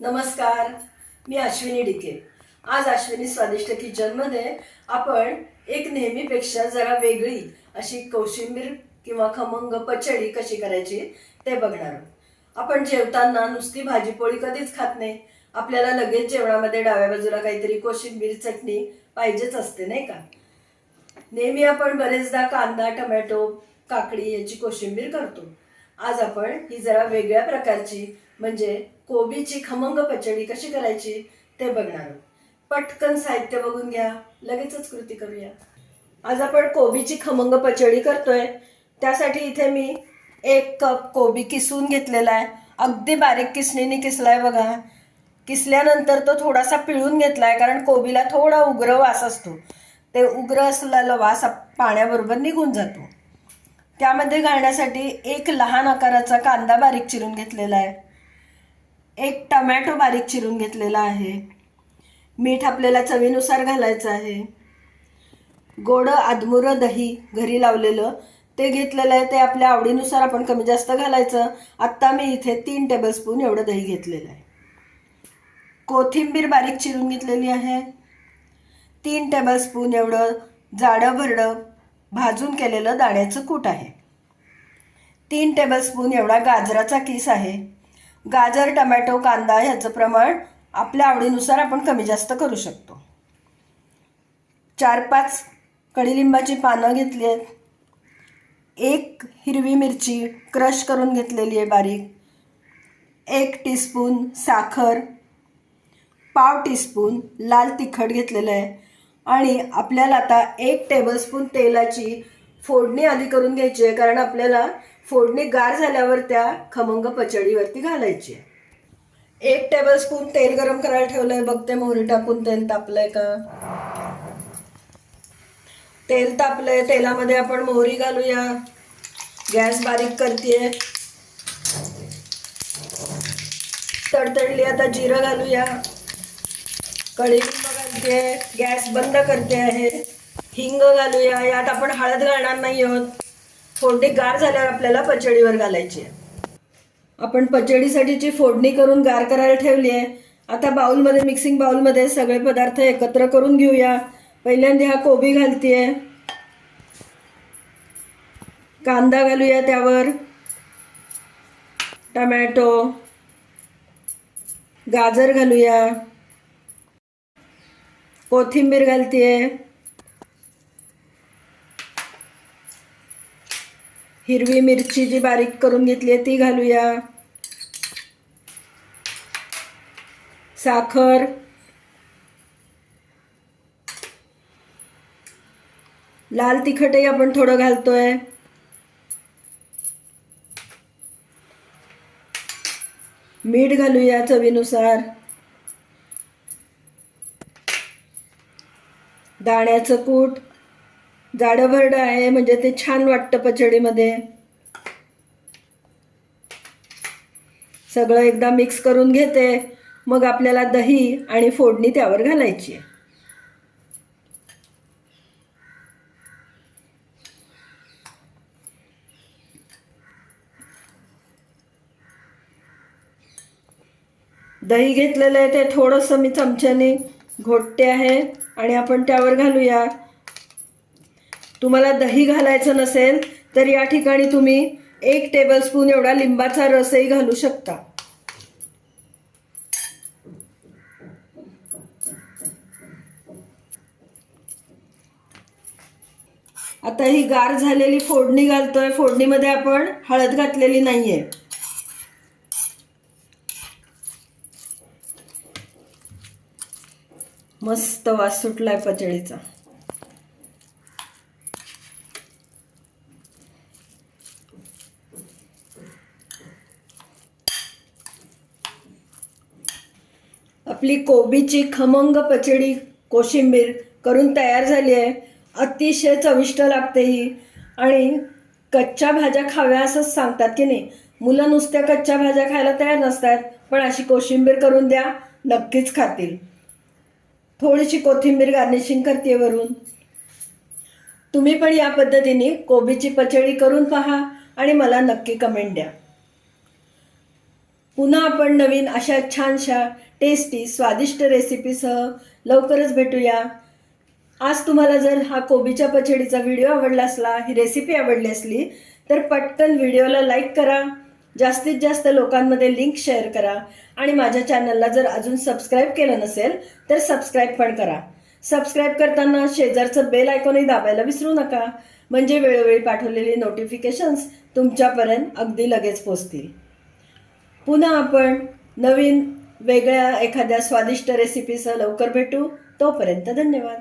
नमस्कार मी अश्विनी डिके आज अश्विनी स्वादिष्ट किचनमध्ये आपण एक नेहमीपेक्षा जरा वेगळी अशी कोशिंबीर किंवा खमंग पचडी कशी करायची ते बघणार आहोत. आपण जेवताना नुसती भाजीपोळी कधीच खात नाही. आपल्याला लगेच जेवणामध्ये डाव्या बाजूला काहीतरी कोशिंबीर चटणी पाहिजेच असते नाही का? नेहमी आपण बरेचदा कांदा टमॅटो काकडी याची कोशिंबीर करतो. आज आपण ही जरा वेगळ्या प्रकारची म्हणजे कोबीची खमंग पचडी कशी करायची ते बघणार आहोत. पटकन साहित्य बघून घ्या लगेचच कृती करूया. आज आपण कोबीची खमंग पचडी करतोय. त्यासाठी इथे मी एक कप कोबी किसून घेतलेला आहे. अगदी बारीक किसणीने किसलाय बघा. किसल्यानंतर तो थोडासा पिळून घेतलाय कारण कोबीला थोडा उग्र वास असतो. ते उग्र असलेला वास पाण्याबरोबर निघून जातो. त्यामध्ये घालण्यासाठी एक लहान आकाराचा कांदा बारीक चिरून घेतलेला आहे. एक टमॅटो बारीक चिरून घेतलेला आहे. मीठ आपल्याला चवीनुसार घालायचं आहे. गोड आदमुरं दही घरी लावलेलं ते घेतलेलं आहे ते आपल्या आवडीनुसार आपण कमी जास्त घालायचं. आत्ता मी इथे तीन टेबलस्पून एवढं दही घेतलेलं आहे. कोथिंबीर बारीक चिरून घेतलेली आहे. तीन टेबलस्पून एवढं जाडं भरडं भाजून केलेलं दाण्याचं कूट आहे. तीन टेबलस्पून एवढा गाजराचा किस आहे. गाजर टमॅटो कांदा ह्याचं प्रमाण आपल्या आवडीनुसार आपण कमी जास्त करू शकतो. चार पाच कडीलिंबाची पानं घेतली आहेत. एक हिरवी मिरची क्रश करून घेतलेली आहे बारीक. एक टीस्पून साखर. पाव टीस्पून लाल तिखट घेतलेलं आहे. आणि आपल्याला आता एक टेबलस्पून तेलाची फोडणी आधी करून घ्यायची आहे कारण आपल्याला फोडणी गार झाल्यावर त्या खमंग पचडीवरती घालायची आहे. एक टेबलस्पून तेल गरम करायला ठेवलंय बघते मोहरी टाकून तेल तापलंय का? तेल तापलंय तेलामध्ये आपण मोहरी घालूया. गॅस बारीक करते तडतडली आता जिरं घालूया. कळी घालते गॅस बंद करते आहे. हिंग घालूया यात आपण हळद घालणार नाही आहोत. फोडणी गार झाल्यावर आपल्याला पचडीवर घालायची आहे. आपण पचडीसाठीची फोडणी करून गार करायला ठेवली आहे आता बाउलमध्ये मिक्सिंग बाउलमध्ये सगळे पदार्थ एकत्र करून घेऊया. पहिल्यांदा हा कोबी घालतीये. कांदा घालूया त्यावर. टमॅटो. गाजर घालूया. कोथिंबीर घालतीये. हिरवी मिरची जी बारीक करून घेतली आहे ती घालूया. साखर. लाल तिखटही आपण थोडं घालतोय. मीठ घालूया चवीनुसार. दाण्याचं कूट. जाडं भरडं आहे म्हणजे ते छान वाटतं पचडीमध्ये. सगळं एकदा मिक्स करून घेते. मग आपल्याला दही आणि फोडणी त्यावर घालायची आहे. दही घेतलेलं आहे ते थोडंसं मी चमच्याने घोटते आहे. आणि आपण त्यावर घालूया. तुम्हाला दही घालायचं नसेल तर या ठिकाणी तुम्ही एक टेबलस्पून एवढा लिंबाचा रसही घालू शकता. आता ही गार झालेली फोडणी घालतोय. फोडणीमध्ये आपण हळद घातलेली नाहीये. मस्त वास सुटलाय पचडीचा. आपली कोबीची खमंग पचडी कोशिंबीर करून तयार झाली आहे. अतिशय चविष्ट लागते ही. आणि कच्च्या भाज्या खाव्या असंच सांगतात की नाही. मुलं नुसत्या कच्च्या भाज्या खायला तयार नसतात पण अशी कोशिंबीर करून द्या नक्कीच खातील. थोडीशी कोथिंबीर गार्निशिंग करते वरून. तुम्ही पण या पद्धतीने कोबीची पचडी करून पहा आणि मला नक्की कमेंट द्या. पुन्हा आपण नवीन अशा छानशा टेस्टी स्वादिष्ट रेसिपीसह लवकरच भेटूया. आज तुम्हाला जर हा कोबीच्या पचडीचा व्हिडिओ आवडला असला ही रेसिपी आवडली असली तर पटकन व्हिडिओला लाईक करा. जास्तीत जास्त लोकांमध्ये लिंक शेअर करा. आणि माझ्या चॅनलला जर अजून सबस्क्राईब केलं नसेल तर सबस्क्राईब पण करा. सबस्क्राईब करताना शेजारचं बेल आयकॉनही दाबायला विसरू नका. म्हणजे वेळोवेळी पाठवलेली नोटिफिकेशन्स तुमच्यापर्यंत अगदी लगेच पोचतील. पुन्हा आपण नवीन वेगळ्या एखाद्या स्वादिष्ट रेसिपीसह लवकर भेटू. तोपर्यंत धन्यवाद.